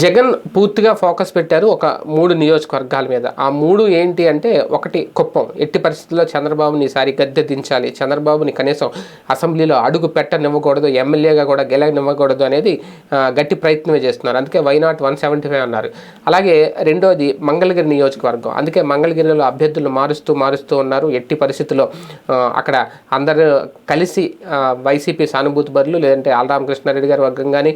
జగన్ పూర్తిగా ఫోకస్ పెట్టారు ఒక మూడు నియోజకవర్గాల మీద. ఆ మూడు ఏంటి అంటే ఒకటి కుప్పం. ఎట్టి పరిస్థితుల్లో చంద్రబాబుని ఈసారి గద్దె దించాలి. చంద్రబాబుని కనీసం అసెంబ్లీలో అడుగు పెట్టనివ్వకూడదు ఎమ్మెల్యేగా కూడా గెలనివ్వకూడదు అనేది గట్టి ప్రయత్నమే చేస్తున్నారు. అందుకే why not one seventy five అన్నారు. అలాగే రెండోది మంగళగిరి నియోజకవర్గం. అందుకే మంగళగిరిలో అభ్యర్థులు మారుస్తూ మారుస్తూ ఉన్నారు. ఎట్టి పరిస్థితుల్లో అక్కడ అందరూ కలిసి వైసీపీ సానుభూతి బదులు లేదంటే ఆలరామకృష్ణారెడ్డి గారి వర్గం కానీ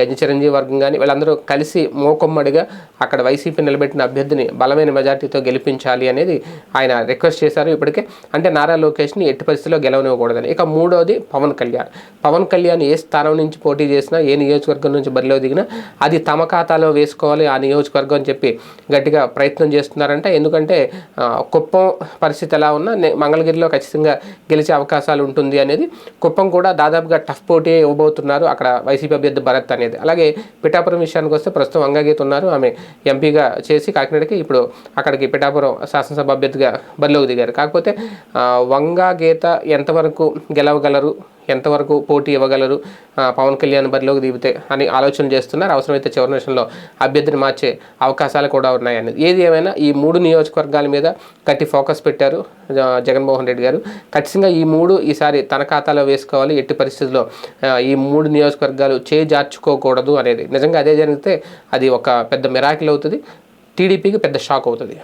గంజి చిరంజీవి వర్గం కానీ వీళ్ళందరూ కలిసి మోకొమ్మడిగా అక్కడ వైసీపీ నిలబెట్టిన అభ్యర్థిని బలమైన మెజార్టీతో గెలిపించాలి అనేది ఆయన రిక్వెస్ట్ చేశారు ఇప్పటికే. అంటే నారా లోకేష్ని ఎట్టి పరిస్థితిలో గెలవనివ్వకూడదని. ఇక మూడోది పవన్ కళ్యాణ్. పవన్ కళ్యాణ్ ఏ స్థానం నుంచి పోటీ చేసినా ఏ నియోజకవర్గం నుంచి బరిలో దిగినా అది తమ ఖాతాలో వేసుకోవాలి ఆ నియోజకవర్గం అని చెప్పి గట్టిగా ప్రయత్నం చేస్తున్నారంటే. ఎందుకంటే కుప్పం పరిస్థితి ఎలా ఉన్నా నే- మంగళగిరిలో ఖచ్చితంగా గెలిచే అవకాశాలు ఉంటుంది అనేది కుప్పం కూడా దాదాపుగా టఫ్ పోటీ ఇవ్వబోతున్నారు అక్కడ వైసీపీ అభ్యర్థి భరత్ అనేది. అలాగే పిఠాపురం విషయానికి వస్తే ప్రస్తుతం వంగగీత ఉన్నారు. ఆమె ఎంపీగా చేసి కాకినాడకి ఇప్పుడు అక్కడికి పిఠాపురం శాసనసభ అభ్యర్థిగా బరిలోకి దిగారు. కాకపోతే వంగా గీత ఎంతవరకు గెలవగలరు? ఎంతవరకు పోటీ ఇవ్వగలరు? పవన్ కళ్యాణ్ బరిలోకి దిగితే అని ఆలోచన చేస్తున్నారు. అవసరమైతే చివరి నిమిషంలో అభ్యర్థిని మార్చే అవకాశాలు కూడా ఉన్నాయని. ఏది ఏమైనా ఈ మూడు నియోజకవర్గాల మీద గట్టి ఫోకస్ పెట్టారు జగన్మోహన్ రెడ్డి గారు. ఖచ్చితంగా ఈ మూడు ఈసారి తన ఖాతాలో వేసుకోవాలి. ఎట్టి పరిస్థితుల్లో ఈ మూడు నియోజకవర్గాలు చేజార్చుకోకూడదు అనేది. నిజంగా అదే జరిగితే అది ఒక పెద్ద మిరాకిల్ అవుతుంది. టీడీపీకి పెద్ద షాక్ అవుతుంది.